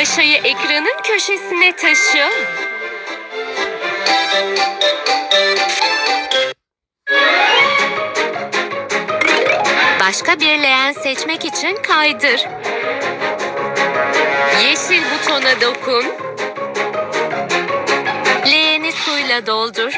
Maşayı ekranın köşesine taşı. Başka bir leğen seçmek için kaydır. Yeşil butona dokun. Leğeni suyla doldur.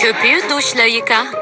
Köpüğü duşla yıka.